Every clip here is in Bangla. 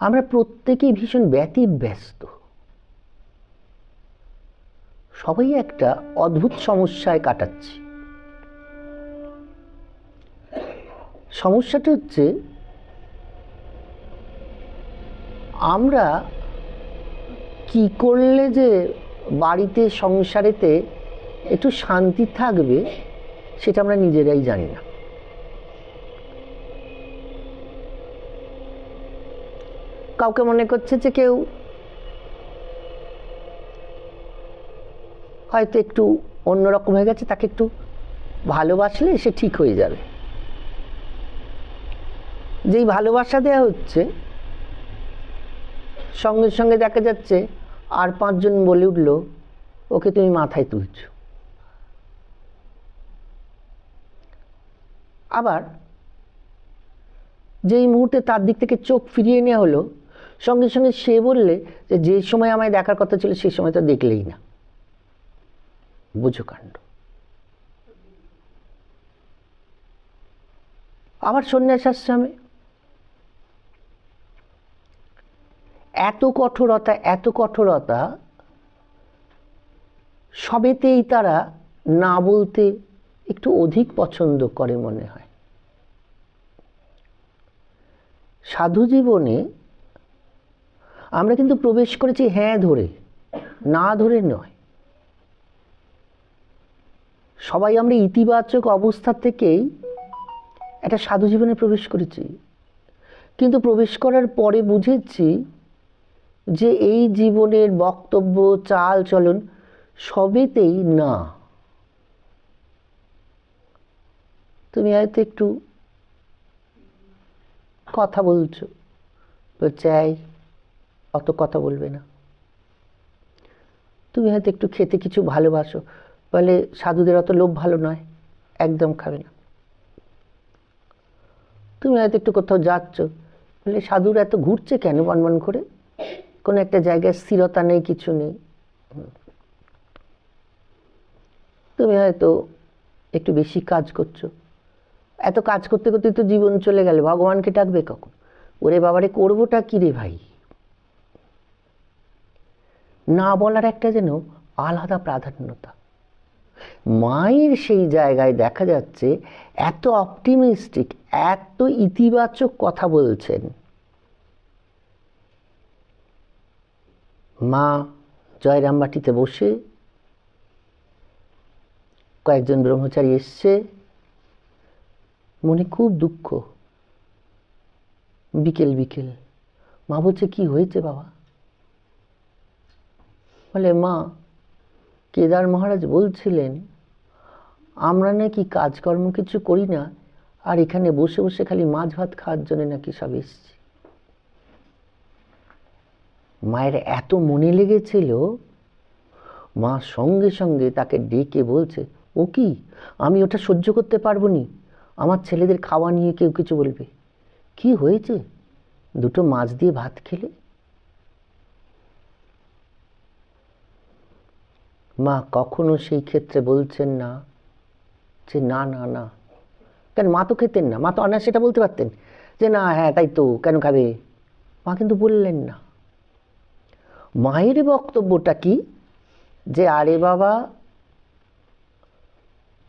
আমরা প্রত্যেকেই ভীষণ ব্যতিব্যস্ত। সবাই একটা অদ্ভুত সমস্যায় কাটাচ্ছি। সমস্যাটা হচ্ছে, আমরা কি করলে যে বাড়িতে, সংসারেতে একটু শান্তি থাকবে, সেটা আমরা নিজেরাই জানি না। কাউকে মনে করছে যে কেউ হয়তো একটু অন্যরকম হয়ে গেছে, তাকে একটু ভালোবাসলে সে ঠিক হয়ে যাবে। যেই ভালোবাসা দেওয়া হচ্ছে, সঙ্গে সঙ্গে দেখা যাচ্ছে আর পাঁচজন বলে উঠল, ওকে তুমি মাথায় তুলছ। আবার যেই মুহূর্তে তার দিক থেকে চোখ ফিরিয়ে নেওয়া হলো সঙ্গে সঙ্গে সে বললে যে যে সময় আমায় দেখার কথা ছিল সেই সময় তো দেখলেই না। বুঝো কাণ্ড। আবার সন্ন্যাস আশ্রমে এত কঠোরতা এত কঠোরতা, সবেতেই তারা না বলতে একটু অধিক পছন্দ করে মনে হয়। সাধু জীবনে আমরা কিন্তু প্রবেশ করেছি হ্যাঁ ধরে, না ধরে নয়। সবাই আমরা ইতিবাচক অবস্থা থেকেই একটা সাধু জীবনে প্রবেশ করেছি। কিন্তু প্রবেশ করার পরে বুঝেছি যে এই জীবনের বক্তব্য, চাল, চলন সবেতেই না। তুমি হয়তো একটু কথা বলছো চাই অত কথা বলবে না। তুমি হয়তো একটু খেতে কিছু ভালোবাসো, বলে সাধুদের অত লোভ ভালো নয়, একদম খাবে না। তুমি হয়তো একটু কোথাও যাচ্ছ, বলে সাধুর এত ঘুরছে কেন বনবন করে? কোনো একটা জায়গায় স্থিরতা নেই, কিছু নেই। তুমি হয়তো একটু বেশি কাজ করছ। এত কাজ করতে করতে তো জীবন চলে গেল, ভগবানকে ডাকবে কখন? ওরে বাবারে, করবোটা কি রে ভাই? না বলার একটা যেন আলাদা প্রাধান্যতা। মায়ের সেই জায়গায় দেখা যাচ্ছে এত অপটিমিস্টিক এত ইতিবাচক কথা বলছেন। মা জয়রামবাটিতে বসে কয়েকজন ব্রহ্মচারী এসছে। মনে খুব দুঃখ। বিকেল বিকেল। মা বলছে, কি হয়েছে বাবা? বলে মা, কেদার মহারাজ বলছিলেন, আমরা নাকি কাজকর্ম কিছু করি না, আর এখানে বসে বসে খালি মাছ ভাত খাওয়ার জন্য নাকি সব এসছি। মায়ের এত মনে লেগেছিল, মা সঙ্গে সঙ্গে তাকে ডেকে বলছে, ও কি? আমি ওটা সহ্য করতে পারব নি আমার ছেলেদের খাওয়া নিয়ে কেউ কিছু বলবে। কি হয়েছে? দুটো মাছ দিয়ে ভাত খেলে? মা কখনো সেই ক্ষেত্রে বলছেন না যে না না না। কেন? মা তো খেতেন না। মা তো অনার সেটা বলতে পারতেন যে না হ্যাঁ তাই তো, কেন খাবে? মা কিন্তু বললেন না। মায়ের বক্তব্যটা কি? যে আরে বাবা,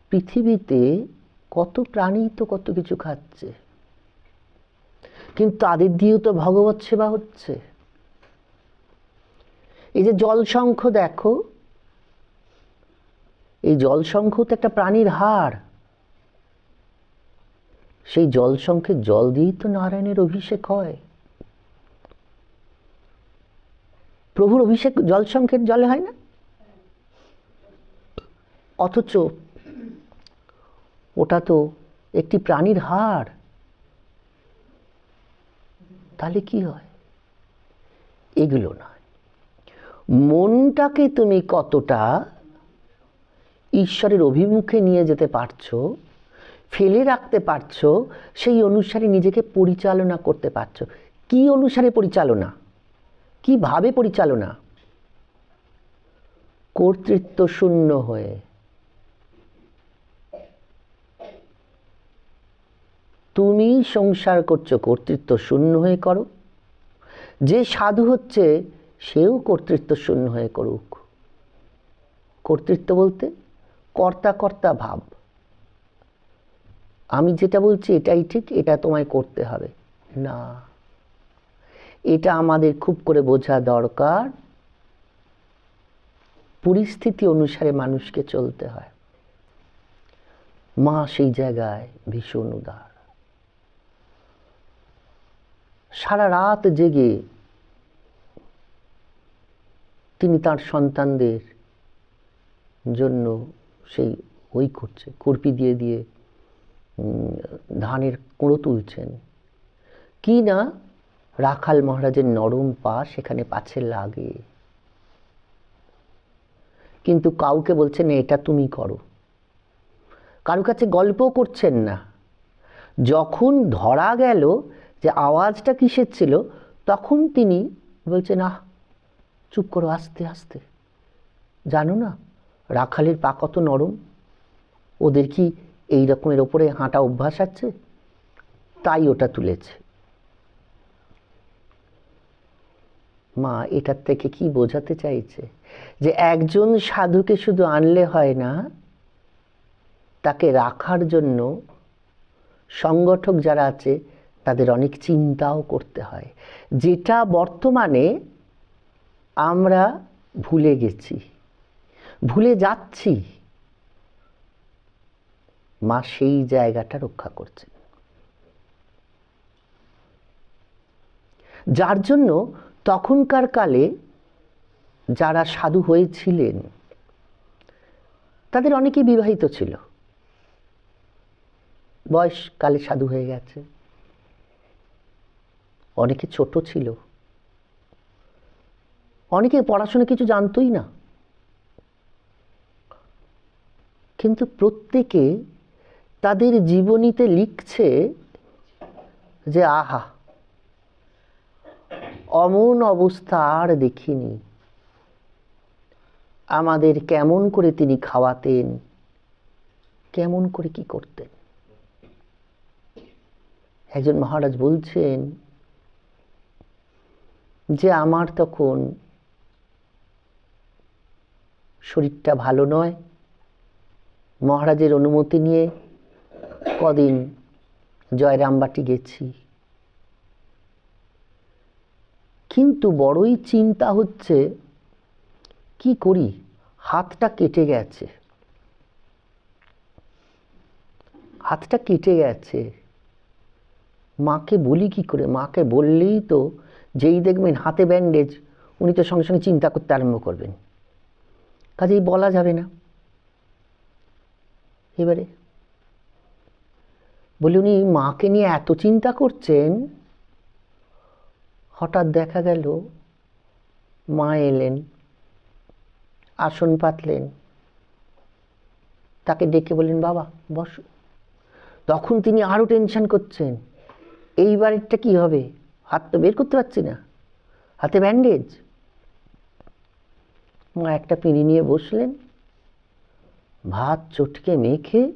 পৃথিবীতে কত প্রাণী তো কত কিছু খাচ্ছে। কিন্তু তাদের দিয়েও তো ভগবত সেবা হচ্ছে। এই যে জলশঙ্খ দেখো এই জলশঙ্খ তো একটা প্রাণীর হাড়। সেই জলশঙ্খের জল দিয়েই তো নারায়ণের অভিষেক হয়। প্রভুর অভিষেক জলশঙ্খের জলে হয় না? অথচ ওটা তো একটি প্রাণীর হাড়। তাহলে কি হয়? এগুলো নয়। মনটাকে তুমি কতটা ঈশ্বরের অভিমুখে নিয়ে যেতে পারছ, ফেলে রাখতে পারছ, সেই অনুসারে নিজেকে পরিচালনা করতে পারছ। কি অনুসারে পরিচালনা? কীভাবে পরিচালনা? কর্তৃত্ব শূন্য হয়ে। তুমি সংসার করছ, কর্তৃত্ব শূন্য হয়ে করো। যে সাধু হচ্ছে, সেও কর্তৃত্ব শূন্য হয়ে করুক। কর্তৃত্ব বলতে কর্তা কর্তা ভাব। আমি যেটা বলছি এটাই ঠিক, এটা তোমায় করতে হবে। না। এটা আমাদের খুব করে বোঝা দরকার। পরিস্থিতি অনুসারে মানুষকে চলতে হয়। মা সেই জায়গায় ভীষণ উদার। সারা রাত জেগে তিনি তার সন্তানদের জন্য সেই ওই করছে। কুরপি দিয়ে দিয়ে ধানের কুঁড়ো তুলছেন। কি না রাখাল মহারাজের নরম পা সেখানে পাছে লাগে। কিন্তু কাউকে বলছেন এটা তুমি করো। কারও কাছে গল্প করছেন না। যখন ধরা গেল যে আওয়াজটা কিসের ছিল, তখন তিনি বলছেন, আহ, চুপ করো, আস্তে আস্তে। জানো না রাখালের পা কত নরম? ওদের কি এই রকমের ওপরে হাঁটা অভ্যাস আছে? তাই ওটা তুলেছে। মা, এটার থেকে কি বোঝাতে চাইছে? যে একজন সাধুকে শুধু আনলে হয় না, তাকে রাখার জন্য সংগঠক যারা আছে, তাদের অনেক চিন্তাও করতে হয়। যেটা বর্তমানে আমরা ভুলে গেছি। ভুলে যাচ্ছি। মা সেই জায়গাটা রক্ষা করছেন। যার জন্য তখনকার কালে যারা সাধু হয়েছিলেন, তাদের অনেকেই বিবাহিত ছিল। বয়সকালে সাধু হয়ে গেছে। অনেকে ছোট ছিল। অনেকে পড়াশোনা কিছু জানতোই না। কিন্তু প্রত্যেকে তাদের জীবনীতে লিখছে যে, আহা, অমন অবস্থা আর দেখিনি। আমাদের কেমন করে তিনি খাওয়াতেন, কেমন করে কি করতেন? একজন মহারাজ বলছেন যে, আমার তখন শরীরটা ভালো নয় মহারাজের অনুমতি নিয়ে কদিন জয়রামবাটি গেছি। কিন্তু বড়ই চিন্তা হচ্ছে, কি করি? হাতটা কেটে গেছে। হাতটা কেটে গেছে। মাকে বলি কি করে? মাকে বললেই তো যেই দেখবেন হাতে ব্যান্ডেজ উনি তো সঙ্গে সঙ্গে চিন্তা করতে আরম্ভ করবেন। কাজেই বলা যাবে না। এবারে। বলি উনি, মাকে নিয়ে এত চিন্তা করছেন? হঠাৎ দেখা গেল, মা এলেন, আসন পাতলেন। তাকে ডেকে বললেন, বাবা, বসো। তখন তিনি আরও টেনশন করছেন এইবারেরটা কি হবে? হাত তো বের করতে পারছি না। হাতে ব্যান্ডেজ মা একটা পিঁড়ি নিয়ে বসলেন ভাত চটকে মেখে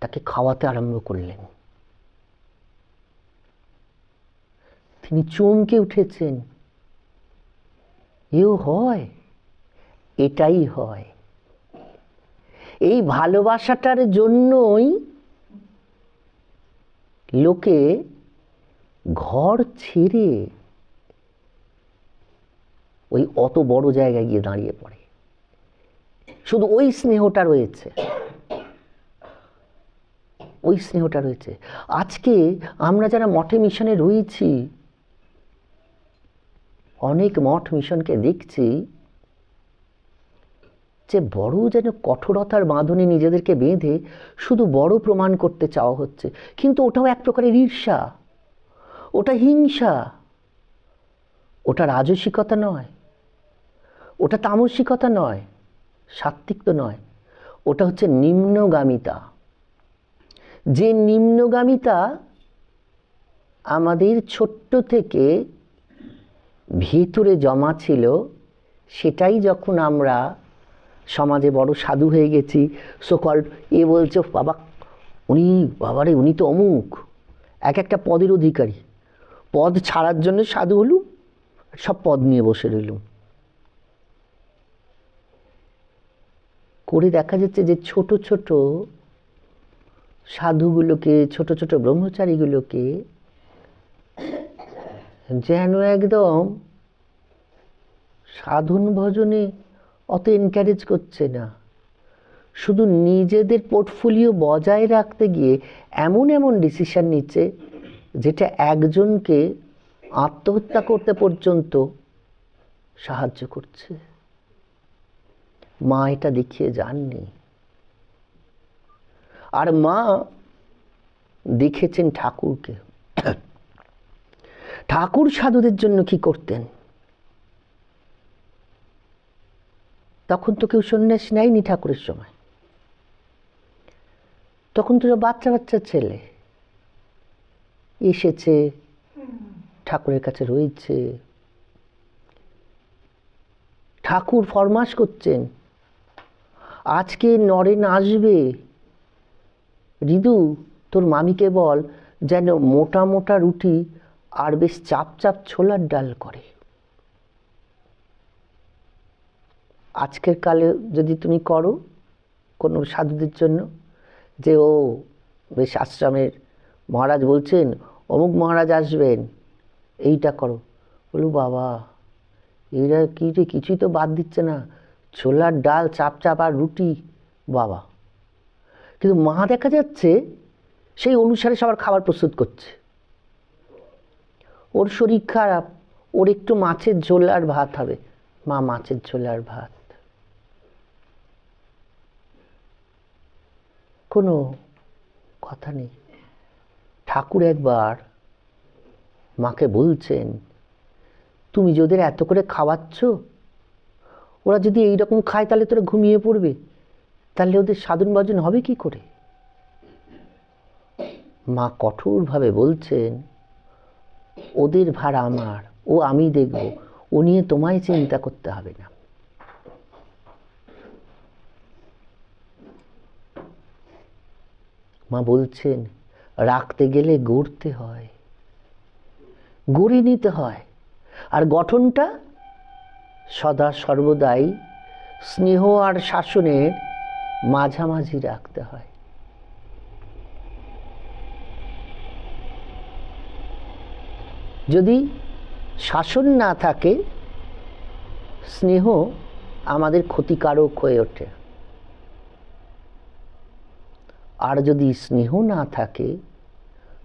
তাকে খাওয়াতে আরম্ভ করলেন। তিনি চমকে উঠেছেন। এও হয়, এটাই হয়। এই ভালোবাসাটার জন্যই লোকে ঘর ছেড়ে ওই অত বড় জায়গায় গিয়ে দাঁড়িয়ে পড়ে। শুধু ওই স্নেহটা রয়েছে। ওই স্নেহটা রয়েছে। আজকে আমরা যারা মঠে মিশনে রয়েছি, অনেক মঠ মিশনকে দেখছি যে বড় যেন কঠোরতার বাঁধনে নিজেদেরকে বেঁধে শুধু বড় প্রমাণ করতে চাওয়া হচ্ছে। কিন্তু ওটাও এক প্রকারের ঈর্ষা। ওটা হিংসা। ওটা রাজসিকতা নয়। ওটা তামসিকতা নয়। সাত্বিক তো নয়, ওটা হচ্ছে নিম্নগামিতা। যে নিম্নগামিতা আমাদের ছোট্ট থেকে ভিতরে জমা ছিল, সেটাই যখন আমরা সমাজে বড় সাধু হয়ে গেছি সকল এ বলছে, বাবা, উনি, বাবারে, উনি তো অমুক, এক একটা পদের অধিকারী। পদ ছাড়ার জন্য সাধু হলুম সব পদ নিয়ে বসে রইলুম। করে দেখা যাচ্ছে যে ছোট ছোট সাধুগুলোকে, ছোট ছোট ব্রহ্মচারীগুলোকে যেন একদম সাধন ভজনে অত এনকারেজ করছে না। শুধু নিজেদের পোর্টফোলিও বজায় রাখতে গিয়ে এমন এমন ডিসিশন নিচ্ছে যেটা একজনকে আত্মহত্যা করতে পর্যন্ত সাহায্য করছে। মা এটা দেখিয়ে যাননি। আর মা দেখেছেন ঠাকুরকে। ঠাকুর সাধুদের জন্য কি করতেন? তখন তো কেউ সন্ন্যাস নেয়নি ঠাকুরের সময়। তখন তো বাচ্চা বাচ্চা ছেলে এসেছে, ঠাকুরের কাছে রয়েছে। ঠাকুর ফরমাস করছেন। আজকে নরেন আসবে। রিদু, তোর মামিকে বল যেন মোটা মোটা রুটি আর বেশ চাপ চাপ ছোলার ডাল করে। আজকের কালে যদি তুমি করো কোনো সাধুদের জন্য, যে ও বেশ আশ্রমের মহারাজ বলছেন, অমুক মহারাজ আসবেন, এইটা করো। বলু বাবা, এরা কি রে, কিছুই তো বাদ দিচ্ছে না। ছোলার ডাল, চাপ চাপ আর রুটি, বাবা। কিন্তু মা দেখা যাচ্ছে সেই অনুসারে সবার খাবার প্রস্তুত করছে। ওর শরীর খারাপ, ওর একটু মাছের ঝোল আর ভাত হবে। মা, মাছের ঝোল আর ভাত। কোনো কথা নেই। ঠাকুর একবার মাকে বলছেন, তুমি যদি এত করে খাওয়াচ্ছ ওরা যদি এইরকম খায়, তাহলে তোরা ঘুমিয়ে পড়বে। তাহলে ওদের সাধন ভজন হবে কি করে? মা কঠোরভাবে বলছেন, ওদের ভার আমার, ও আমি দেখব, ও নিয়ে তোমায় চিন্তা করতে হবে না। মা বলছেন, রাখতে গেলে গড়তে হয়, গড়ে নিতে হয়। আর গঠনটা সদা সর্বদাই স্নেহ আর শাসনের মাঝামাঝি রাখতে হয়। যদি শাসন না থাকে, স্নেহ আমাদের ক্ষতিকারক হয়ে ওঠে। আর যদি স্নেহ না থাকে,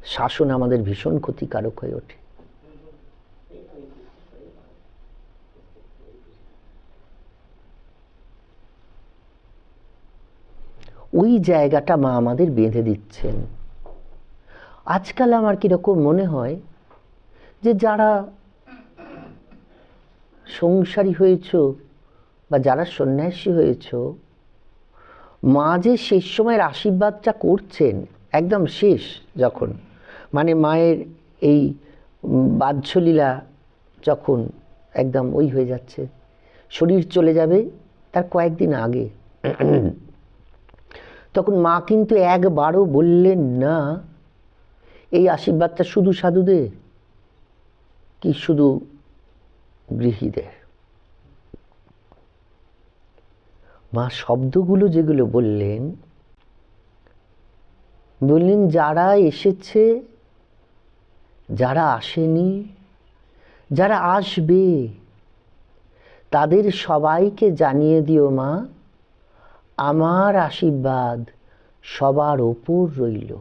শাসন আমাদের ভীষণ ক্ষতিকারক হয়ে ওঠে। ওই জায়গাটা মা আমাদের বেঁধে দিচ্ছেন। আজকাল আমার কীরকম মনে হয় যে যারা সংসারী হয়েছ বা যারা সন্ন্যাসী হয়েছ, মা যে শেষ সময়ের আশীর্বাদটা করছেন, একদম শেষ যখন। মানে মায়ের এই বাহ্যলীলা যখন একদম ওই হয়ে যাচ্ছে, শরীর চলে যাবে তার কয়েকদিন আগে। তখন মা কিন্তু একবারও বললেন, না, এই আশীর্বাদটা শুধু সাধুদের? কি শুধু গৃহীদের? মা শব্দগুলো যেগুলো বললেন বললেন, যারা এসেছে, যারা আসেনি, যারা আসবে, তাদের সবাইকে জানিয়ে দিও মা আমার আশীর্বাদ সবার ওপর রইল।